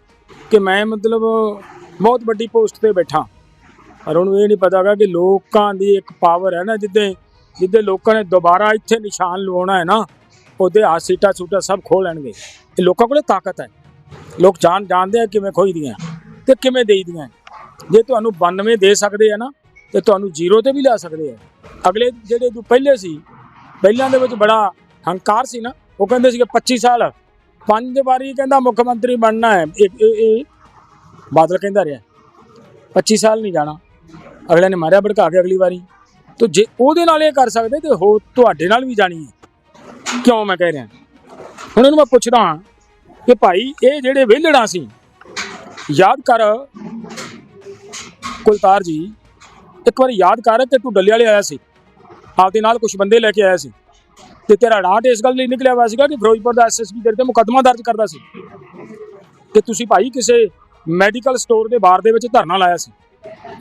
ਕਿ ਮੈਂ ਮਤਲਬ ਬਹੁਤ ਵੱਡੀ ਪੋਸਟ ਤੇ ਬੈਠਾ। ਪਰ ਉਹਨੂੰ ਇਹ ਨਹੀਂ ਪਤਾਗਾ ਕਿ ਲੋਕਾਂ ਦੀ ਇੱਕ ਪਾਵਰ ਹੈ ਨਾ ਜਿੱਦੇ ਜਿੱਦੇ ਲੋਕਾਂ ਨੇ ਦੁਬਾਰਾ ਇੱਥੇ ਨਿਸ਼ਾਨ ਲਵਾਉਣਾ ਹੈ ਨਾ, ਉਹਦੇ ਆ ਸੀਟਾਂ ਸੂਟਾਂ ਸਭ ਖੋਹ ਲੈਣਗੇ। ਇਹ ਲੋਕਾਂ ਕੋਲੇ ਤਾਕਤ ਹੈ। ਲੋਕ ਜਾਣ, ਜਾਣਦੇ ਆ ਕਿਵੇਂ ਖੋਈਦੀਆਂ ਤੇ ਕਿਵੇਂ ਦੇਈਦੀਆਂ ਜੇ ਤੁਹਾਨੂੰ 92 ਦੇ ਸਕਦੇ ਆ ਨਾ, ਤੇ ਤੁਹਾਨੂੰ ਜ਼ੀਰੋ ਤੇ ਵੀ ਲਿਆ ਸਕਦੇ ਆ। ਅਗਲੇ ਜਿਹੜੇ ਜੋ ਪਹਿਲੇ ਸੀ, ਪਹਿਲਾਂ ਦੇ ਵਿੱਚ ਬੜਾ ਹੰਕਾਰ ਸੀ ਨਾ, ਉਹ ਕਹਿੰਦੇ ਸੀਗੇ ਕਿ 25 ਸਾਲ, ਪੰਜ ਵਾਰੀ ਕਹਿੰਦਾ ਮੁੱਖ ਮੰਤਰੀ ਬਣਨਾ ਹੈ। ਇਹ- ਇਹ ਬਾਦਲ ਕਹਿੰਦਾ ਰਿਹਾ। 25 ਸਾਲ ਨਹੀਂ ਜਾਣਾ। ਅਗਲੇ ਨੇ ਮਾਰਿਆ ਭੜਕਾ ਕੇ ਅਗਲੀ ਵਾਰੀ। ਤੋ ਜੇ ਉਹਦੇ ਨਾਲ ਇਹ ਕਰ ਸਕਦੇ ਤੇ ਹੋ ਤੁਹਾਡੇ ਨਾਲ ਵੀ ਜਾਣੀ ਹੈ। ਕਿਉਂ ਮੈਂ ਕਹਿ ਰਿਹਾ? ਹੁਣ ਇਹਨੂੰ ਮੈਂ ਪੁੱਛਦਾ ਹਾਂ ਕਿ ਭਾਈ, ਇਹ ਜਿਹੜੇ ਵਿਹਲੜਾਂ ਸੀ, ਯਾਦ ਕਰ ਕੁਲਤਾਰ ਜੀ, ਇੱਕ ਵਾਰ ਯਾਦ ਕਰ ਕਿ ਤੂੰ ਡੱਲੇ ਵਾਲੇ ਆਇਆ ਸੀ। ਆਪਦੇ ਨਾਲ ਕੁਝ ਬੰਦੇ ਲੈ ਕੇ ਆਇਆ ਸੀ। ਤੇ ਤੇਰਾ ਰਾਟ ਇਸ ਗੱਲ ਲਈ ਨਿਕਲਿਆ ਹੋਇਆ ਸੀਗਾ ਕਿ ਫਿਰੋਜ਼ਪੁਰ ਦਾ ਐਸਐਸਪੀ ਤੇਰੇ ਤੇ ਮੁਕੱਦਮਾ ਦਰਜ ਕਰਦਾ ਸੀ। ਤੇ ਤੁਸੀਂ ਭਾਈ ਕਿਸੇ ਮੈਡੀਕਲ ਸਟੋਰ ਦੇ ਬਾਹਰ ਦੇ ਵਿੱਚ ਧਰਨਾ ਲਾਇਆ ਸੀ।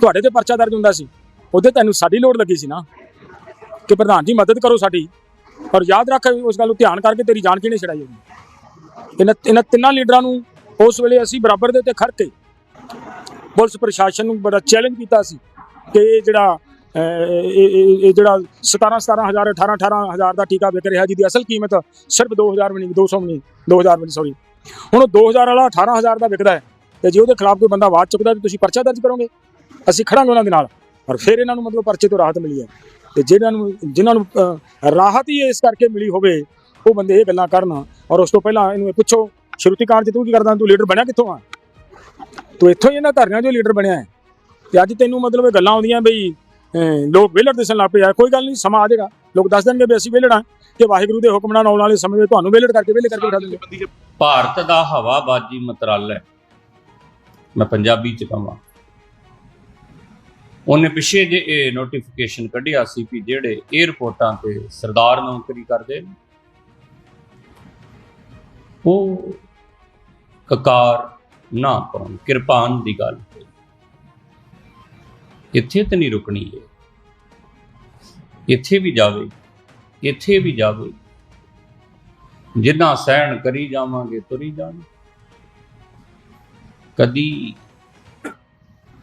ਤੁਹਾਡੇ ਤੇ ਪਰਚਾ ਦਰਜ ਹੁੰਦਾ ਸੀ ਉਹਦੇ ਤੈਨੂੰ ਸਾਡੀ ਲੋੜ ਲੱਗੀ ਸੀ ਨਾ ਕਿ ਪ੍ਰਧਾਨ ਜੀ ਮਦਦ ਕਰੋ ਸਾਡੀ। ਔਰ ਯਾਦ ਰੱਖ ਉਸ ਗੱਲ ਨੂੰ ਧਿਆਨ ਕਰਕੇ ਤੇਰੀ ਜਾਨ ਕਿਹਨੇ ਛੜਾਈ ਹੋਗੀ ਇਹਨਾਂ ਇਹਨਾਂ ਤਿੰਨਾਂ ਲੀਡਰਾਂ ਨੂੰ ਉਸ ਵੇਲੇ ਅਸੀਂ ਬਰਾਬਰ ਦੇ ਉੱਤੇ ਖੜ ਕੇ ਪੁਲਿਸ ਪ੍ਰਸ਼ਾਸਨ ਨੂੰ ਬੜਾ ਚੈਲੰਜ ਕੀਤਾ ਸੀ ਕਿ ਇਹ ਜਿਹੜਾ ਅਹ, ਇਹ ਇਹ- ਇਹ ਜਿਹੜਾ 17 17000 18 18000 ਦਾ ਟੀਕਾ ਵਿਕ ਰਿਹਾ ਜਿਹਦੀ ਅਸਲ ਕੀਮਤ ਸਿਰਫ 2000 ਵੀ ਨਹੀਂ 200 ਵੀ ਨਹੀਂ 2000 ਵੀ ਨਹੀਂ ਸੌਰੀ ਹੁਣ ਉਹ 2000 ਵਾਲਾ 18000 ਦਾ ਵਿਕਦਾ ਹੈ ਤੇ ਜੇ ਉਹਦੇ ਖਿਲਾਫ ਕੋਈ ਬੰਦਾ ਆਵਾਜ਼ ਚੁੱਕਦਾ ਤੇ ਤੁਸੀਂ ਪਰਚਾ ਦਰਜ ਕਰੋਗੇ। ਅਸੀਂ ਖੜਾਂਗੇ ਉਹਨਾਂ ਦੇ ਨਾਲ। ਪਰ ਫਿਰ ਇਹਨਾਂ ਨੂੰ ਮਤਲਬ ਪਰਚੇ ਤੋਂ ਰਾਹਤ ਮਿਲੀ ਹੈ। ਤੇ ਜਿਹਨਾਂ ਨੂੰ ਜਿਨ੍ਹਾਂ ਨੂੰ ਰਾਹਤ ਹੀ ਇਸ ਕਰਕੇ ਮਿਲੀ ਹੋਵੇ, ਉਹ ਬੰਦੇ ਇਹ ਗੱਲਾਂ ਕਰਨ। ਔਰ ਉਸ ਤੋਂ ਪਹਿਲਾਂ ਇਹਨੂੰ ਪੁੱਛੋ, ਸ਼ਰੂਤੀ ਕਾਂਡ 'ਚ ਤੂੰ ਕੀ ਕਰਦਾ? ਤੂੰ ਲੀਡਰ ਬਣਿਆ ਕਿੱਥੋਂ ਆ? ਤੂੰ ਇੱਥੋਂ ਹੀ ਇਹਨਾਂ ਧਰਨਿਆਂ 'ਚੋਂ ਲੀਡਰ ਬਣਿਆ ਹੈ। ਤੇ ਅੱਜ ਤੈਨੂੰ ਮਤਲਬ ਇਹ ਗੱਲਾਂ ਆਉਂਦੀਆਂ ਬਈ ਲੋਕ ਵਿਹਲੜ ਦਿਸਣ ਲੱਗ ਪਏ ਯਾਰ ਕੋਈ ਗੱਲ ਨਹੀਂ, ਸਮਾਂ ਆ ਜਾਏਗਾ ਲੋਕ ਦੱਸ ਦੇਣਗੇ ਵੀ ਅਸੀਂ ਵਿਹਲੜਾਂ। ਕਿ ਵਾਹਿਗੁਰੂ ਦੇ ਹੁਕਮ ਨਾਲ ਆਉਣ ਵਾਲੇ ਸਮੇਂ ਵਿੱਚ ਤੁਹਾਨੂੰ ਵਿਹਲੜ ਕਰਕੇ, ਵਿਹਲੇ ਕਰਕੇ ਬਿਠਾ ਦੇਣਗੇ ਭਾਰਤ ਦਾ ਹਵਾਬਾਜੀ ਮੰਤਰਾਲਾ। ਮੈਂ ਪੰਜਾਬੀ ਚ ਕਹਾਂ ਉਹਨੇ ਪਿੱਛੇ ਜੇ ਇਹ ਨੋਟੀਫਿਕੇਸ਼ਨ ਕੱਢਿਆ ਸੀ ਕਿ ਜਿਹੜੇ 에ਅਰਪੋਰਟਾਂ ਤੇ ਸਰਦਾਰ ਨੌਕਰੀ ਕਰਦੇ ਨੇ, ਉਹ ਕਕਾਰ ਨਾ ਪਾਉਣ ਕਿਰਪਾਨ ਦੀ ਗੱਲ ਇੱਥੇ ਤੇ ਨਹੀਂ ਰੁਕਣੀ ਹੈ ਇੱਥੇ ਵੀ ਜਾਵੇ, ਇੱਥੇ ਵੀ ਜਾਵੇ। ਜਿੰਨਾ ਸਹਿਣ ਕਰੀ ਜਾਵਾਂਗੇ, ਤੁਰੀ ਜਾਵਾਂਗੇ। ਕਦੀ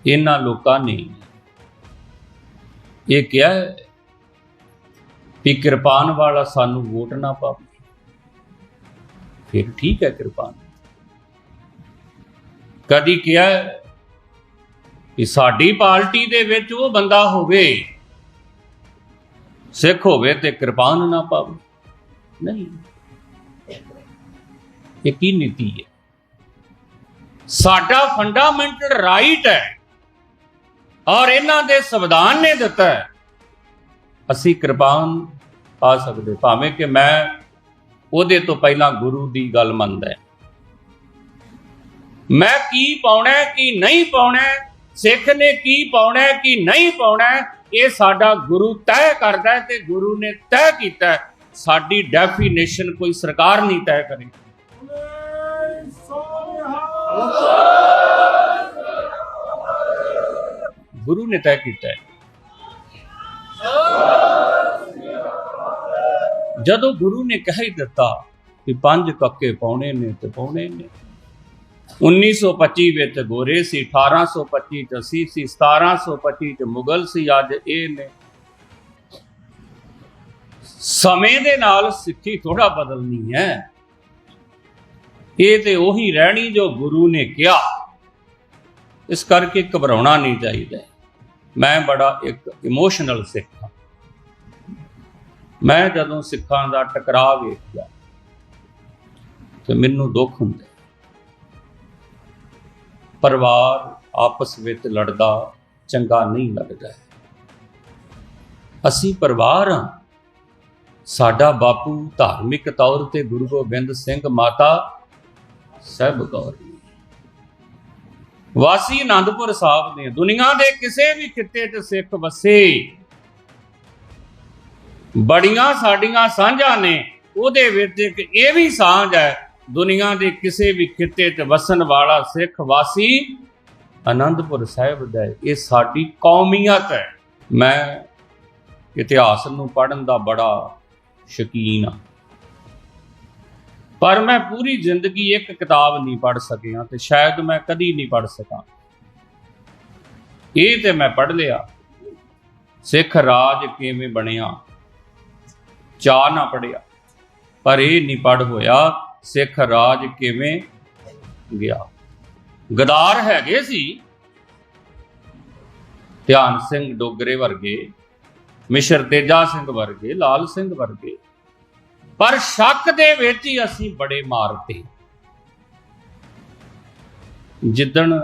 ਇਹਨਾਂ ਲੋਕਾਂ ਨੇ ਇਹ ਕਿਹਾ ਵੀ ਕਿਰਪਾਨ ਵਾਲਾ ਸਾਨੂੰ ਵੋਟ ਨਾ ਪਾਵੇ। ਫਿਰ ਠੀਕ ਹੈ ਕਿਰਪਾਨ। ਕਦੀ ਕਿਹਾ ਹੈ ਕਿ ਸਾਡੀ ਪਾਰਟੀ ਦੇ ਵਿੱਚ ਉਹ ਬੰਦਾ ਹੋਵੇ, ਸਿੱਖ ਹੋਵੇ ਤੇ ਕਿਰਪਾਨ ਨਾ ਪਾਵੇ। ਨਹੀਂ। ਇਹ ਕੀ ਨੀਤੀ ਹੈ? ਸਾਡਾ ਫੰਡਾਮੈਂਟਲ ਰਾਈਟ ਹੈ। ਔਰ ਇਹਨਾਂ ਦੇ ਸੰਵਿਧਾਨ ਨੇ ਦਿੱਤਾ ਹੈ। ਅਸੀਂ ਕਿਰਪਾਨ ਪਾ ਸਕਦੇ। ਭਾਵੇਂ ਕਿ ਮੈਂ ਉਹਦੇ ਤੋਂ ਪਹਿਲਾਂ ਗੁਰੂ ਦੀ ਗੱਲ ਮੰਨਦਾ ਮੈਂ ਕੀ ਪਾਉਣਾ ਕੀ ਨਹੀਂ ਪਾਉਣਾ ਸਿੱਖ ਨੇ ਕੀ ਪਾਉਣਾ ਕੀ ਨਹੀਂ ਪਾਉਣਾ ਇਹ ਸਾਡਾ ਗੁਰੂ ਤੈਅ ਕਰਦਾ ਤੇ ਗੁਰੂ ਨੇ ਤੈਅ ਕੀਤਾ ਸਾਡੀ ਡੈਫੀਨੇਸ਼ਨ ਕੋਈ ਸਰਕਾਰ ਨਹੀਂ ਤੈਅ ਕਰੇ। ਗੁਰੂ ਨੇ ਤੈਅ ਕੀਤਾ ਹੈ। ਜਦੋਂ ਗੁਰੂ ਨੇ ਕਹਿ ਹੀ ਦਿੱਤਾ ਕਿ ਪੰਜ ਕੱਕੇ ਪਾਉਣੇ ਨੇ ਤੇ ਪਾਉਣੇ ਨੇ। 1925 ਵਿੱਚ ਗੋਰੇ ਸੀ 1825 ਚ ਅਸੀਂ ਸੀ 1725 ਚ ਮੁਗਲ ਸੀ, ਅੱਜ ਇਹ ਨੇ। ਸਮੇਂ ਦੇ ਨਾਲ ਸਿੱਖੀ ਥੋੜਾ ਬਦਲਣੀ ਹੈ। ਇਹ ਤੇ ਉਹੀ ਰਹਿਣੀ ਜੋ ਗੁਰੂ ਨੇ ਕਿਹਾ। ਇਸ ਕਰਕੇ ਘਬਰਾਉਣਾ ਨਹੀਂ ਚਾਹੀਦਾ। ਮੈਂ ਬੜਾ ਇੱਕ ਇਮੋਸ਼ਨਲ ਸਿੱਖ ਹਾਂ। ਮੈਂ ਜਦੋਂ ਸਿੱਖਾਂ ਦਾ ਟਕਰਾਅ ਵੇਖਿਆ, ਤੇ ਮੈਨੂੰ ਦੁੱਖ ਹੁੰਦਾ। ਪਰਿਵਾਰ ਆਪਸ ਵਿੱਚ ਲੜਦਾ, ਚੰਗਾ ਨਹੀਂ ਲੱਗਦਾ। ਅਸੀਂ ਪਰਿਵਾਰ ਹਾਂ। ਸਾਡਾ ਬਾਪੂ ਧਾਰਮਿਕ ਤੌਰ ਤੇ ਗੁਰੂ ਗੋਬਿੰਦ ਸਿੰਘ ਮਾਤਾ ਸਾਹਿਬ ਕੌਰ ਵਾਸੀ ਆਨੰਦਪੁਰ ਸਾਹਿਬ ਨੇ, ਦੁਨੀਆ ਦੇ ਕਿਸੇ ਵੀ ਖਿੱਤੇ 'ਚ ਸਿੱਖ ਵਸੇ। ਬੜੀਆਂ ਸਾਡੀਆਂ ਸਾਂਝਾਂ ਨੇ, ਉਹਦੇ ਵਿੱਚ ਇੱਕ ਇਹ ਵੀ ਸਾਂਝ ਹੈ, ਦੁਨੀਆ ਦੇ ਕਿਸੇ ਵੀ ਖਿੱਤੇ 'ਚ ਵਸਣ ਵਾਲਾ ਸਿੱਖ ਵਾਸੀ ਆਨੰਦਪੁਰ ਸਾਹਿਬ ਦਾ ਇਹ ਸਾਡੀ ਕੌਮੀਅਤ ਹੈ। ਮੈਂ ਇਤਿਹਾਸ ਨੂੰ ਪੜ੍ਹਨ ਦਾ ਬੜਾ ਸ਼ਕੀਨ ਹਾਂ। ਪਰ ਮੈਂ ਪੂਰੀ ਜ਼ਿੰਦਗੀ ਇੱਕ ਕਿਤਾਬ ਨਹੀਂ ਪੜ੍ਹ ਸਕਿਆ ਤੇ ਸ਼ਾਇਦ ਮੈਂ ਕਦੀ ਨਹੀਂ ਪੜ੍ਹ ਸਕਾਂ। ਇਹ ਤੇ ਮੈਂ ਪੜ੍ਹ ਲਿਆ। ਸਿੱਖ ਰਾਜ ਕਿਵੇਂ ਬਣਿਆ? ਚਾਹ ਨਾ ਪੜਿਆ ਪਰ ਇਹ ਨਹੀਂ ਪੜ੍ਹ ਹੋਇਆ ਸਿੱਖ ਰਾਜ ਕਿਵੇਂ ਗਿਆ। ਗਦਾਰ ਹੈਗੇ ਸੀ। ਧਿਆਨ ਸਿੰਘ ਡੋਗਰੇ ਵਰਗੇ, ਮਿਸ਼ਰ ਤੇਜਾ ਸਿੰਘ ਵਰਗੇ, ਲਾਲ ਸਿੰਘ ਵਰਗੇ। ਪਰ ਸ਼ੱਕ ਦੇ ਵਿੱਚ ਹੀ ਅਸੀਂ ਬੜੇ ਮਾਰਤੇ ਜਿੱਦਣ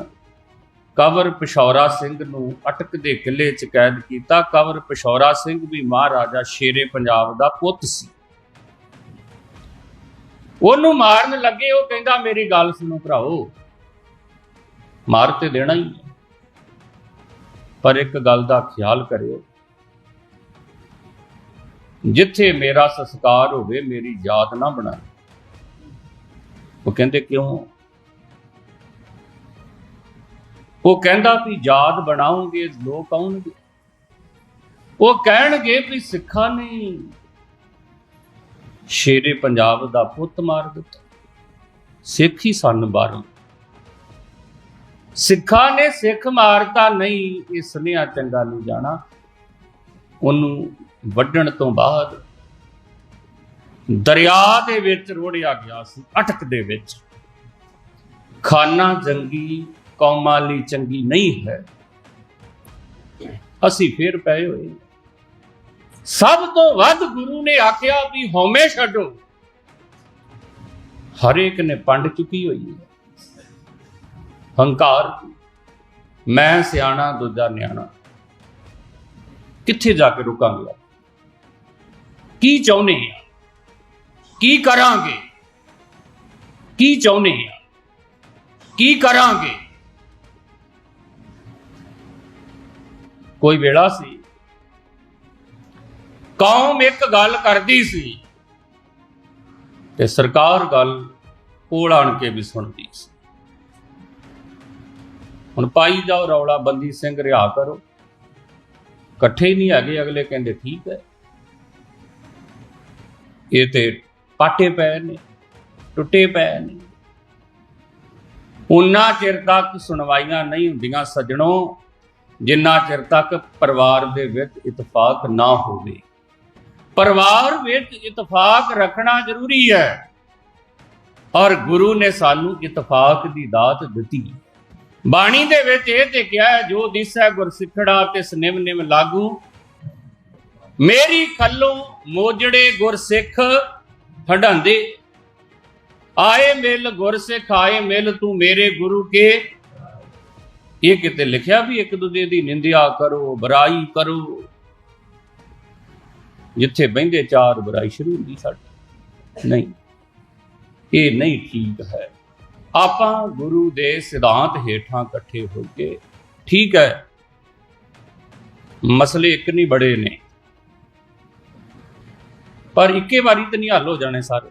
ਕਵਰ ਪਿਸ਼ੌਰਾ ਸਿੰਘ ਨੂੰ ਅਟਕ ਦੇ ਕਿਲੇ 'ਚ ਕੈਦ ਕੀਤਾ, ਕਵਰ ਪਿਸ਼ੌਰਾ ਸਿੰਘ ਵੀ ਮਹਾਰਾਜਾ ਸ਼ੇਰੇ ਪੰਜਾਬ ਦਾ ਪੁੱਤ ਸੀ। ਉਹਨੂੰ ਮਾਰਨ ਲੱਗੇ, ਉਹ ਕਹਿੰਦਾ, ਮੇਰੀ ਗੱਲ ਸੁਣੋ ਭਰਾਓ ਮਾਰ ਤੇ ਦੇਣਾ ਹੀ। ਪਰ ਇੱਕ ਗੱਲ ਦਾ ਖਿਆਲ ਕਰਿਓ ਜਿੱਥੇ ਮੇਰਾ ਸੰਸਕਾਰ ਹੋਵੇ, ਮੇਰੀ ਯਾਦ ਨਾ ਬਣਾ ਉਹ ਕਹਿੰਦੇ, ਕਿਉਂ? ਉਹ ਕਹਿੰਦਾ ਵੀ ਯਾਦ ਬਣਾਉਂਗੇ, ਲੋਕ ਆਉਣਗੇ। ਉਹ ਕਹਿਣਗੇ ਵੀ ਸਿੱਖਾਂ ਨੇ ਸ਼ੇਰੇ ਪੰਜਾਬ ਦਾ ਪੁੱਤ ਮਾਰ ਦਿੱਤਾ। ਸਿੱਖ ਹੀ ਸਨ ਬਾਰੋਂ ਸਿੱਖਾਂ ਨੇ ਸਿੱਖ ਮਾਰਤਾ ਨਹੀਂ ਇਹ ਸੁਨੇਹਾ ਚੰਗਾ ਨਹੀਂ ਜਾਣਾ। ਉਹਨੂੰ ਵੱਢਣ ਤੋਂ ਬਾਅਦ ਦਰਿਆ ਦੇ ਵਿੱਚ ਰੋੜਿਆ ਗਿਆ ਸੀ, ਅਟਕ ਦੇ ਵਿੱਚ। ਖਾਨਾ ਜੰਗੀ ਕੌਮਾਂ ਲਈ ਚੰਗੀ ਨਹੀਂ ਹੈ। ਅਸੀਂ ਫੇਰ ਪਏ ਹੋਏ। ਸਭ ਤੋਂ ਵੱਧ ਗੁਰੂ ਨੇ ਆਖਿਆ ਵੀ ਹਉਮੈ ਛੱਡੋ। ਹਰੇਕ ਨੇ ਪੰਡ ਚੁੱਕੀ ਹੋਈ ਹੈ। ਹੰਕਾਰ ਮੈਂ ਸਿਆਣਾ, ਦੂਜਾ ਨਿਆਣਾ। ਕਿੱਥੇ ਜਾ ਕੇ ਰੁਕਾਂਗੇ? ਕੀ ਚਾਹੁੰਦੇ ਆ? ਕੀ ਕਰਾਂਗੇ? ਕੀ ਚਾਹੁੰਦੇ ਆ? ਕੀ ਕਰਾਂਗੇ? ਕੋਈ ਵੇਲਾ ਸੀ। ਕੌਮ ਇੱਕ ਗੱਲ ਕਰਦੀ ਸੀ ਤੇ ਸਰਕਾਰ ਗੱਲ ਕੋਲ ਆਣ ਕੇ ਵੀ ਸੁਣਦੀ ਸੀ। ਹੁਣ ਪਾਈ ਜਾਓ ਰੌਲਾ, ਬੰਦੀ ਸਿੰਘ ਰਿਹਾ ਕਰੋ। ਇਕੱਠੇ ਨਹੀਂ ਹੈਗੇ, ਅਗਲੇ ਕਹਿੰਦੇ ਠੀਕ ਹੈ। ਇਹ ਤੇ ਪਾਟੇ ਪਏ ਨੇ, ਟੁੱਟੇ ਪਏ ਨੇ। ਉਨਾ ਚਿਰ ਤੱਕ ਸੁਣਵਾਈਆਂ ਨਹੀਂ ਹੁੰਦੀਆਂ ਸੱਜਣੋ, ਜਿੰਨਾ ਚਿਰ ਤੱਕ ਪਰਿਵਾਰ ਦੇ ਵਿੱਚ ਇਤਫਾਕ ਨਾ ਹੋਵੇ। ਪਰਿਵਾਰ ਵਿੱਚ ਇਤਫਾਕ ਰੱਖਣਾ ਜ਼ਰੂਰੀ ਹੈ। ਔਰ ਗੁਰੂ ਨੇ ਸਾਨੂੰ ਇਤਫਾਕ ਦੀ ਦਾਤ ਦਿੱਤੀ। ਬਾਣੀ ਦੇ ਵਿੱਚ ਇਹ ਤੇ ਕਿਹਾ ਹੈ, ਜੋ ਦਿਸੈ ਗੁਰਸਿੱਖੜਾ ਤੇ ਸਨਿਮ ਨਿਮ ਲਾਗੂ ਮੇਰੀ ਖੱਲੋਂ ਮੋਜੜੇ ਗੁਰਸਿੱਖ ਹਡਾਂਦੇ ਆਏ ਮਿਲ ਗੁਰਸਿੱਖ, ਆਏ ਮਿਲ ਤੂੰ ਮੇਰੇ ਗੁਰੂ ਕੇ। ਇਹ ਕਿਤੇ ਲਿਖਿਆ ਵੀ ਇੱਕ ਦੂਜੇ ਦੀ ਨਿੰਦਿਆ ਕਰੋ, ਬੁਰਾਈ ਕਰੋ। ਜਿੱਥੇ ਬਹਿੰਦੇ ਚਾਰ ਬੁਰਾਈ ਸ਼ੁਰੂ ਹੁੰਦੀ ਸਾਡੀ। ਨਹੀਂ, ਇਹ ਨਹੀਂ ਠੀਕ ਹੈ। ਆਪਾਂ ਗੁਰੂ ਦੇ ਸਿਧਾਂਤ ਹੇਠਾਂ ਇਕੱਠੇ ਹੋ ਕੇ, ਠੀਕ ਹੈ। ਮਸਲੇ ਇੱਕ ਨਹੀਂ ਬੜੇ ਨੇ। ਪਰ ਇੱਕੇ ਵਾਰੀ ਤੇ ਨਹੀਂ ਹੱਲ ਹੋ ਜਾਣੇ ਸਾਰੇ।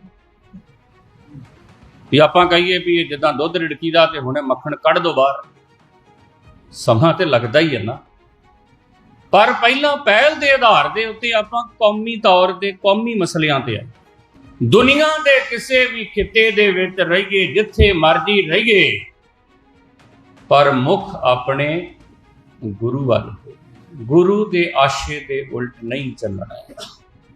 ਵੀ ਆਪਾਂ ਕਹੀਏ ਵੀ ਜਿੱਦਾਂ ਦੁੱਧ ਰਿੜਕੀਦਾ ਤੇ ਹੁਣੇ ਮੱਖਣ ਕੱਢ ਦੋ ਬਾਹਰ, ਸਮਾਂ ਤੇ ਲੱਗਦਾ ਹੀ ਹੈ ਨਾ। ਪਰ ਪਹਿਲਾਂ ਪਹਿਲ ਦੇ ਆਧਾਰ ਦੇ ਉੱਤੇ ਆਪਾਂ ਕੌਮੀ ਤੌਰ ਤੇ ਕੌਮੀ ਮਸਲਿਆਂ ਤੇ ਆ ਦੁਨੀਆ ਦੇ ਕਿਸੇ ਵੀ ਖਿੱਤੇ ਦੇ ਵਿੱਚ ਰਹੀਏ, ਜਿੱਥੇ ਮਰਜ਼ੀ ਰਹੀਏ, ਪਰ ਮੁਖ ਆਪਣੇ ਗੁਰੂ ਵੱਲ। ਗੁਰੂ ਦੇ ਆਸ਼ੇ ਦੇ ਉਲਟ ਨਹੀਂ ਚੱਲਣਾ। ਹੈ